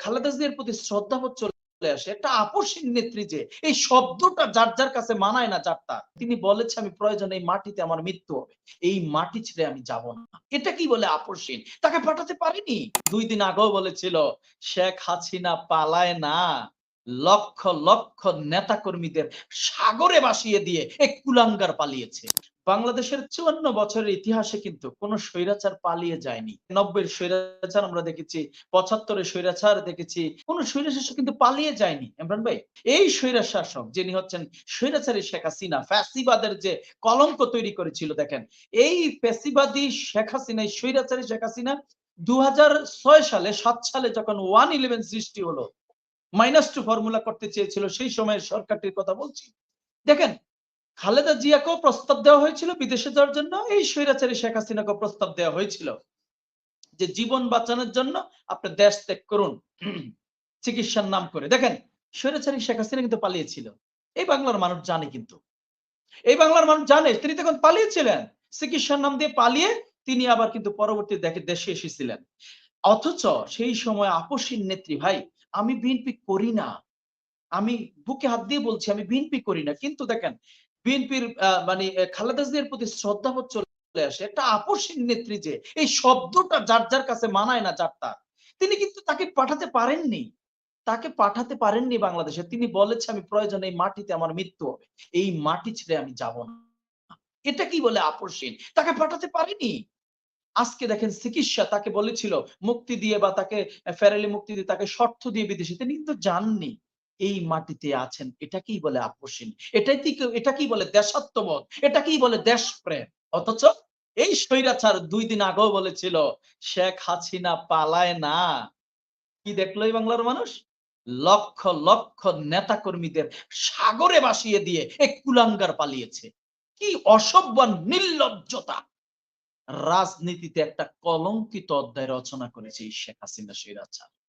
খালেদা প্রতি শ্রদ্ধাবোধ চলে আসে। একটা নেত্রী যে, এই শব্দটা যার যার কাছে মানায় না, যার তার। তিনি বলেছে, আমি প্রয়োজন এই মাটিতে আমার মৃত্যু হবে। এই মাটি ছেড়ে আমি যাব না। এটা কি বলে আপসীন? তাকে পাঠাতে পারিনি? দুই দিন আগেও বলেছিল, শেখ হাসিনা পালায় না। লক্ষ লক্ষ নেতা কর্মীদের সাগরে ভাসিয়ে দিয়ে এক কুলাঙ্গার পালিয়েছে। বাংলাদেশের চুয়ান্ন বছরের ইতিহাসে কিন্তু কোন স্বৈরাচার পালিয়ে যায়নি। নব্বই স্বৈরাচার আমরা দেখেছি, পঁচাত্তরের স্বৈরাচার দেখেছি, কোন স্বৈরাচার কিন্তু পালিয়ে যায়নি। ইমরান ভাই, এই স্বৈরা শাসক যিনি হচ্ছেন স্বৈরাচারী শেখ হাসিনা, ফ্যাসিবাদের যে কলঙ্ক তৈরি করেছিল, দেখেন, এই ফ্যাসিবাদী শেখ হাসিনা, এই স্বৈরাচারী শেখ হাসিনা দু হাজার ছয় সালে, সাত সালে যখন ওয়ান ইলেভেন সৃষ্টি হলো, মাইনাস টু ফর্মুলা করতে চেয়েছিল, সেই সময়ের সরকারটির কথা বলছি। দেখেন খালেদা জিয়াকেও প্রস্তাব দেওয়া হয়েছিল, বিদেশে যাওয়ার জন্য। এই স্বৈরাচারী শেখ হাসিনাকেও প্রস্তাব দেওয়া হয়েছিল যে জীবন বাঁচানোর জন্য আপনি দেশ ত্যাগ করুন, চিকিৎসার নাম করে। দেখেন, স্বৈরাচারী শেখ হাসিনা কিন্তু পালিয়েছিল। এই বাংলার মানুষ জানে কিন্তু। এই বাংলার মানুষ জানে, তিনি তখন পালিয়েছিলেন। চিকিৎসার নাম দিয়ে পালিয়ে তিনি আবার কিন্তু পরবর্তী দেখে দেশে এসেছিলেন। অথচ সেই সময় আপসীন নেত্রী, ভাই, আমি বিএনপি করি না। আমি বুকে হাত দিয়ে বলছি, আমি বিএনপি করি না। কিন্তু দেখেন বিএনপির মানে খালেদা প্রতি শ্রদ্ধাবোধ চলে আসে। একটা আপসীন নেত্রী যে, এই শব্দটা যার যার কাছে মানায় না যার তার। তিনি কিন্তু তাকে পাঠাতে পারেননি। তাকে পাঠাতে পারেননি বাংলাদেশে। তিনি বলেছে, আমি প্রয়োজন এই মাটিতে আমার মৃত্যু হবে। এই মাটি ছেড়ে আমি যাব না। এটা কি বলে আপসীন? তাকে পাঠাতে পারেনি। আজকে দেখেন চিকিৎসা তাকে বলেছিল, মুক্তি দিয়ে বা তাকে, ফেরালি মুক্তি দিয়ে তাকে শর্ত দিয়ে বিদেশে। তিনি কিন্তু জাননি এই মাটিতে আছেন এটা কি বলে আপসীন এটাই এটা কি বলে দেশাত্মবোধ এটা কি বলে দেশপ্রেম। অথচ এই স্বৈরাচার দুই দিন আগেও বলেছিল, শেখ হাসিনা পালায় না। কি দেখল এই বাংলার মানুষ? লক্ষ লক্ষ নেতা কর্মীদের সাগরে বাসিয়ে দিয়ে এক কুলাঙ্গার পালিয়েছে। কি অসভ্য নির্লজ্জতা! রাজনীতিতে একটা কলঙ্কিত অধ্যায় রচনা করেছে এই শেখ হাসিনা স্বৈরাচার।